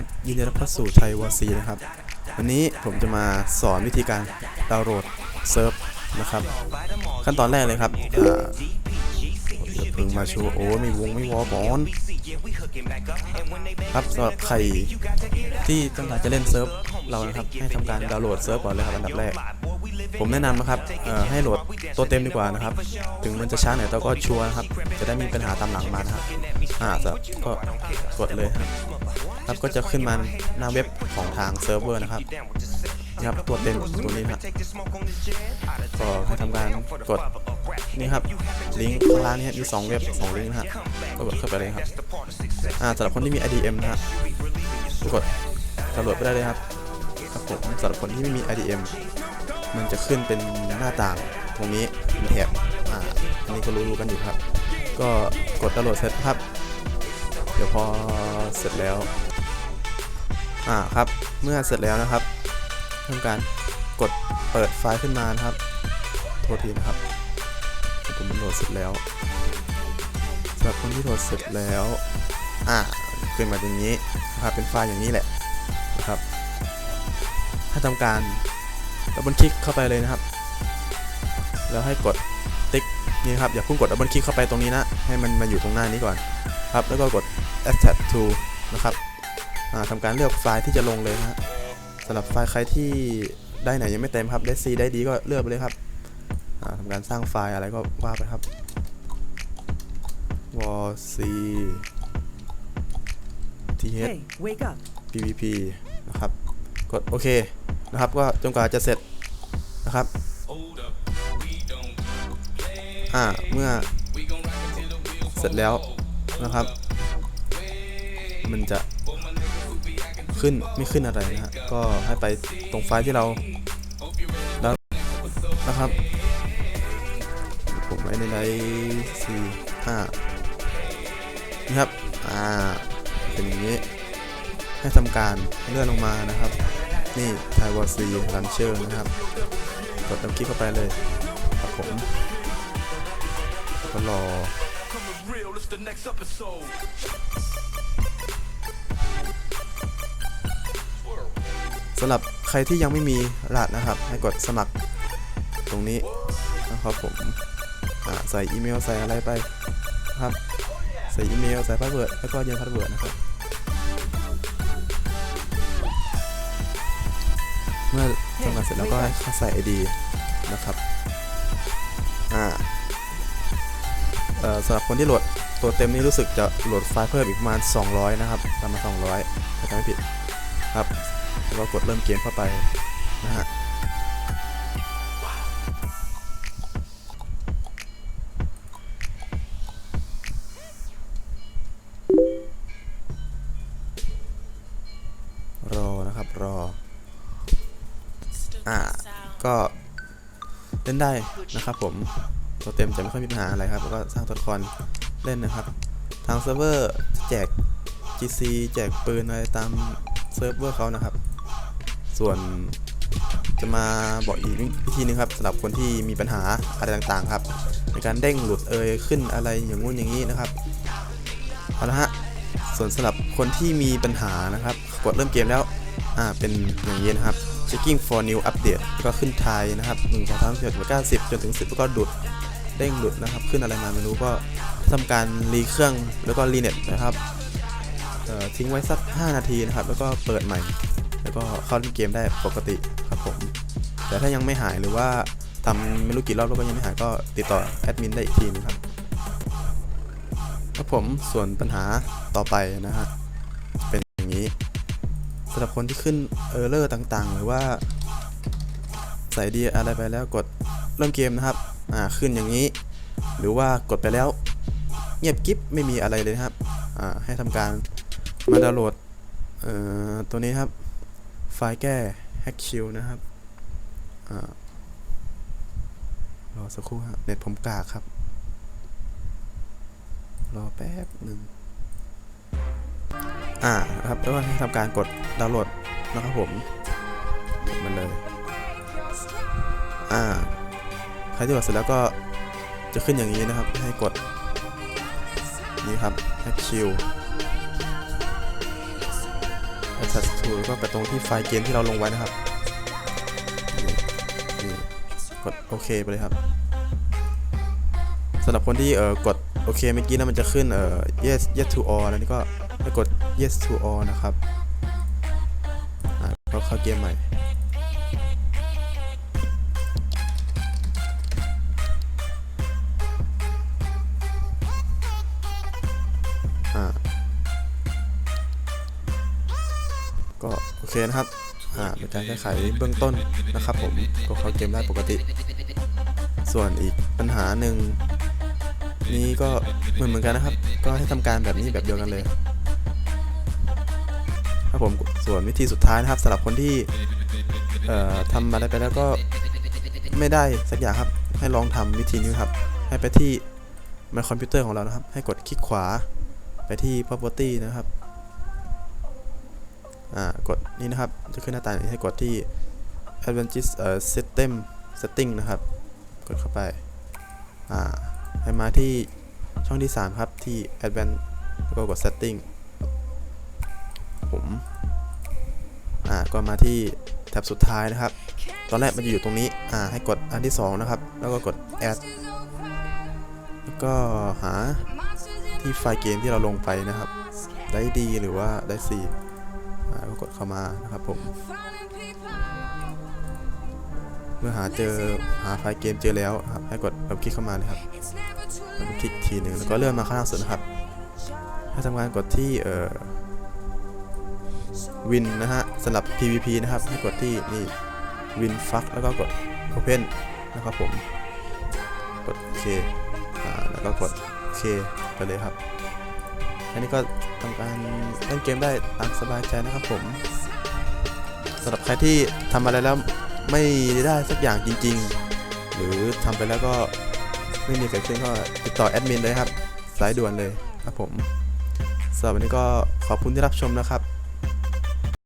ครับยินดีรับเข้าสู่ไทยวอซีนะครับ วันนี้ผมจะมาสอนวิธีการดาวน์โหลดเซิร์ฟนะครับ ขั้นตอนแรกเลยครับอย่าเพิ่งมาชว์โอ้ไม่วงไม่วอบอนครับสำหรับใครที่ต้องการจะเล่นเซิร์ฟเรานะครับให้ทำการดาวน์โหลดเซิร์ฟก่อนเลยครับอันดับแรก ผมแนะนำนะครับให้โหลดตัวเต็มดีกว่านะครับ ถึงมันจะช้าหน่อยแต่ก็ชัวร์นะครับ จะได้มีปัญหาตามหลังมานะครับอ่าจะก็กดเลยครับก็จะขึ้นมาหน้าเว็บของทางเซิร์ฟเวอร์นะครับนี่ครับตัวเต็มตัวนี้นะครับก็ให้ทำการกดนี่ครับลิงก์ข้างล่างนี่ครับมีสองเว็บสองลิงก์นะครับก็กดเข้าไปเลยครับอ่าสำหรับคนที่มี IDM นะครับก็กดดาวน์โหลดไปได้เลยครับครับผมสำหรับคนที่ไม่มี IDM มันจะขึ้นเป็นหน้าต่างตรงนี้เป็นแถบอ่าอันนี้ก็รู้ๆกันอยู่ครับ ก็กดดาวน์โหลดเสร็จครับ เดี๋ยวพอเสร็จแล้วอ่าครับเมื่อเสร็จแล้วนะครับทำการกดเปิดไฟล์ขึ้นมานะครับ โทษทีนะครับผมโหลดเสร็จแล้วสำหรับคนที่โหลดเสร็จแล้วอ่าขึ้นมาอย่างนี้นะครับเป็นไฟล์อย่างนี้แหละนะครับให้ทำการ ดับเบิลคลิกเข้าไปเลยนะครับ แล้วให้กดติ๊กนี่นะครับอย่าเพิ่งกดดับเบิลคลิกเข้าไปตรงนี้นะให้มันมาอยู่ตรงหน้านี้ก่อนครับแล้วก็กด attach to นะครับอ่าทำการเลือกไฟล์ที่จะลงเลยนะฮะสำหรับไฟล์ใครที่ได้ไหนยังไม่เต็มครับได้ C ได้ดีก็เลือกไปเลยครับอ่าทำการสร้างไฟล์อะไรก็ว่าไปครับ w c th Hey, wake up. pvp นะครับ กดโอเค นะครับ ก็จนกว่าจะเสร็จนะครับ อ่า เมื่อเสร็จแล้วนะครับ มันจะขึ้นไม่ขึ้นอะไรนะฮะ ก็ให้ไปตรงไฟล์ที่เราแล้วนะครับ ผมไว้ในไลน์สี่ห้านี่ครับ อ่า เป็นอย่างนี้ ให้ทำการเลื่อนลงมานะครับ นี่ไทวอซีลันเชอร์นะครับ กดตามคลิกเข้าไปเลยครับผมก็รอสำหรับใครที่ยังไม่มีรหัสนะครับ ให้กดสมัครตรงนี้นะครับผมใส่อีเมลใส่อะไรไปนะครับ ใส่อีเมลใส่พาสเวิร์ดแล้วก็ยืนพาสเวิร์ดนะครับ เมื่อทำงานเสร็จแล้วก็ให้เข้าใส่ ID นะครับอ่าเอ่อสำหรับคนที่โหลดตัวเต็มนี่รู้สึกจะโหลดไฟล์เพิ่มอีกประมาณ 200 นะครับประมาณ 200ถ้าจำไม่ผิดครับแล้วก็กดเริ่มเกมเข้าไปนะฮะ อ่า ก็เล่นได้นะครับผมตัวเต็มจะไม่ค่อยมีปัญหาอะไรครับแล้วก็สร้างตัวละครเล่นนะครับ ทางเซิร์ฟเวอร์จะแจก GC แจกปืนอะไรตามเซิร์ฟเวอร์เขานะครับ ส่วนจะมาบอกอีกวิธีหนึงครับสำหรับคนที่มีปัญหาอะไรต่างๆครับ ในการเด้งหลุดเอยขึ้นอะไรอย่างงู้นอย่างนี้นะครับเอาละฮะส่วนสำหรับคนที่มีปัญหานะครับกดเริ่มเกมแล้วอ่าเป็นอย่างนี้นะครับ checking for new update แล้วก็ขึ้นไทยนะครับ1 2 3 4 5 10จนถึง 10 แล้วก็ดุดเด้งหลุดนะครับ ขึ้นอะไรมาไม่รู้ก็ทำการรีเครื่องแล้วก็รีเน็ตนะครับเอ่อทิ้งไว้สัก 5 นาทีนะครับ แล้วก็เปิดใหม่ แล้วก็เข้าเล่นเกมได้ปกติครับผม แต่ถ้ายังไม่หายหรือว่าทำไม่รู้กี่รอบแล้วก็ยังไม่หายก็ติดต่อแอดมินได้อีกทีนึงครับครับผมส่วนปัญหาต่อไปนะฮะ สำหรับคนที่ขึ้นเออร์เลอร์ต่างๆ หรือว่าใส่ดีอะไรไปแล้วกดเริ่มเกมนะครับ อ่า ขึ้นอย่างนี้ หรือว่ากดไปแล้ว เงียบกิ๊บไม่มีอะไรเลยครับ อ่า ให้ทำการมาดาวน์โหลด เอ่อ ตัวนี้ครับ ไฟล์แก้ Hack Shield นะครับอารอสักครู่ครับเน็ตผมกากครับ รอแป๊บหนึ่ง อ่าครับแล้วก็ให้ทำการกดดาวน์โหลดนะครับผมมันเลย อ่าใครที่โหลดเสร็จแล้วก็จะขึ้นอย่างนี้นะครับ ให้กด นี่ครับ Hack Shield attach to แล้วก็ไปตรงที่ไฟล์เกมที่เราลงไว้นะครับนี่กดโอเคไปเลยครับสำหรับคนที่เออกดโอเคเมื่อกี้นะมันจะขึ้นเอ่อ yes yes to all แล้วนี่ก็ ด yes to all นะครับอะก็เข้าเกมใหม่อ่าก็โอเคนะครับ อ่า เป็นการแก้ไขเบื้องต้นนะครับผม ก็เข้าเกมได้ปกติ ส่วนอีกปัญหาหนึ่งนี้ก็เหมือนเหมือนกันนะครับ ก็ให้ทำการแบบนี้แบบเดียวกันเลย ครับผมส่วนวิธีสุดท้ายนะครับสำหรับคนที่ทำอะไรไปแล้วก็ไม่ได้สักอย่างครับ ให้ลองทำวิธีนี้ครับ ให้ไปที่ My Computer ของเรานะครับ ให้กดคลิกขวาไปที่ property นะครับอ่ากดนี่นะครับจะขึ้นหน้าต่างนี้ให้กดที่ advanced เอ่อ system setting นะครับ กดเข้าไปอ่าให้มาที่ช่องที่ 3 ครับที่ advanced แล้วก็กด setting ผม ก็มาที่แท็บสุดท้ายนะครับ ตอนแรกมันจะอยู่ตรงนี้ อ่า ให้กดอันที่ 2 นะครับ แล้วก็กด add แล้วก็หาที่ไฟล์เกมที่เราลงไปนะครับ ได้ดีหรือว่าได้ C อ่าก็กดเข้ามานะครับผม เมื่อหาเจอหาไฟล์เกมเจอแล้วครับ ให้กดดับคลิกเข้ามาเลยครับดับคลิกทีหนึ่งแล้วก็เลื่อนมาข้างล่างสุดนะครับ ให้ทำงานกดที่เอ่อ วินนะฮะสำหรับ PVP นะครับให้กดที่นี่วินฟักแล้วก็กด Open นะครับผม กดโอเคอ่าแล้วก็กดโอเคไปเลยครับ อันนี้ก็ทำการเล่นเกมได้ตามสบายใจนะครับผมสำหรับใครที่ทำอะไรแล้วไม่ได้สักอย่างจริง ๆ หรือทำไปแล้วก็ไม่มีเกิดขึ้นก็ติดต่อแอดมินเลยครับสายด่วนเลยครับผมสำหรับวันนี้ก็ขอบคุณที่รับชมนะครับ